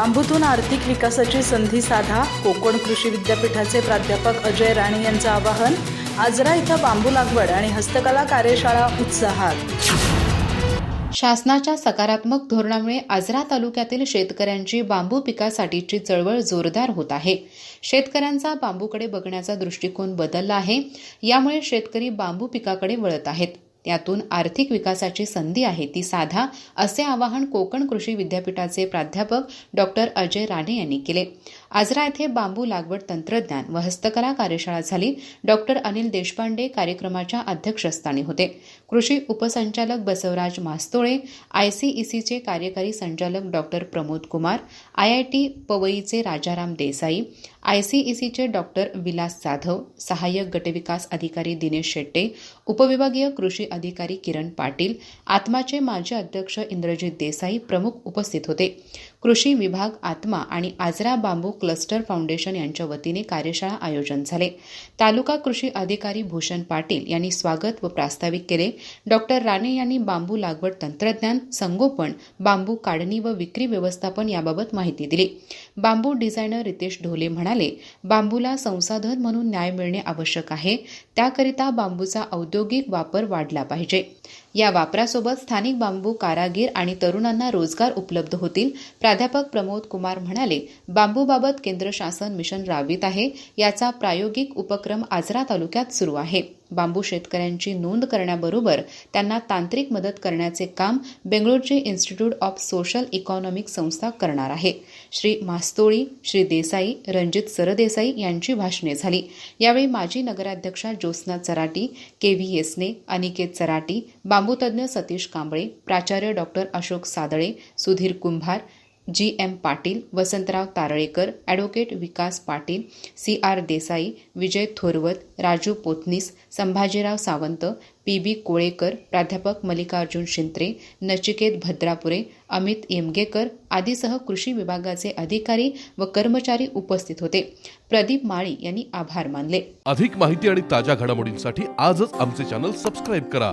बांबूतून आर्थिक विकासाची संधी साधा कोकण कृषी विद्यापीठाचे प्राध्यापक अजय राणे यांचं आवाहन आजरा इथं बांबू लागवड आणि हस्तकला कार्यशाळा उत्साहात. शासनाच्या सकारात्मक धोरणामुळे आजरा तालुक्यातील शेतकऱ्यांची बांबू पिकासाठीची चळवळ जोरदार होत आहे. शेतकऱ्यांचा बांबूकडे बघण्याचा दृष्टिकोन बदलला आहे. यामुळे शेतकरी बांबू पिकाकडे वळत आहेत. त्यातून आर्थिक विकासाची संधी आहे ती साधा असे आवाहन कोकण कृषी विद्यापीठाचे प्राध्यापक डॉक्टर अजय राणे यांनी केले. आजरा येथे बांबू लागवड तंत्रज्ञान व हस्तकला कार्यशाळा झाली. डॉक्टर अनिल देशपांडे कार्यक्रमाच्या अध्यक्षस्थानी होते. कृषी उपसंचालक बसवराज मास्तोळे आयसीईसीचे कार्यकारी संचालक डॉक्टर प्रमोद कुमार आयआयटी पवईचे राजाराम देसाई आयसीईसीचे डॉक्टर विलास जाधव सहाय्यक गटविकास अधिकारी दिनेश शेट्टे उपविभागीय कृषी अधिकारी किरण पाटील आत्माचे माजी अध्यक्ष इंद्रजित देसाई प्रमुख उपस्थित होते. कृषी विभाग आत्मा आणि आजरा बांबू क्लस्टर फाउंडेशन यांच्या वतीने कार्यशाळा आयोजन झाले. तालुका कृषी अधिकारी भूषण पाटील यांनी स्वागत व प्रास्ताविक केले. डॉक्टर राणे यांनी बांबू लागवड तंत्रज्ञान संगोपन बांबू काढणी व विक्री व्यवस्थापन याबाबत माहिती दिली. बांबू डिझायनर रितेश ढोले म्हणाले बांबूला संसाधन म्हणून न्याय मिळणे आवश्यक आहे. त्याकरिता बांबूचा औद्योगिक वापर वाढला केला पाहिजे. या वापरासोबत स्थानिक बांबू कारागीर आणि तरुणांना रोजगार उपलब्ध होतील प्राध्यापक प्रमोद कुमार म्हणाले बांबूबाबत केंद्र शासन मिशन राबवित आहे याचा प्रायोगिक उपक्रम आजरा तालुक्यात सुरू आहे. बांबू शेतकऱ्यांची नोंद करण्याबरोबर त्यांना तांत्रिक मदत करण्याचे काम बेंगळूरचे इन्स्टिट्यूट ऑफ सोशल इकॉनॉमिक संस्था करणार आहे. श्री मास्तोळी श्री देसाई रणजित सरदेसाई यांची भाषणे झाली. यावेळी माजी नगराध्यक्षा ज्योत्स्ना चराटी के व्ही येसने अनिकेत चराटी बांबूतज्ञ सतीश कांबळे प्राचार्य doctor Ashok Sadale Sudhir Kumbhar G M Patil Vasantrao Taralekar advocate Vikas Patil C R Desai Vijay Thorawat Raju Potnis Sambhajirao Sawant P B Kolekar प्राध्यापक मल्लिकार्जुन शिंत्रे नचिकेत भद्रापुरे अमित येमगेकर आदीसह कृषी विभागाचे अधिकारी व कर्मचारी उपस्थित होते. प्रदीप माळी यांनी आभार मानले. अधिक माहिती आणि ताज्या घडामोडींसाठी आजच आमचे चॅनल सबस्क्राईब करा.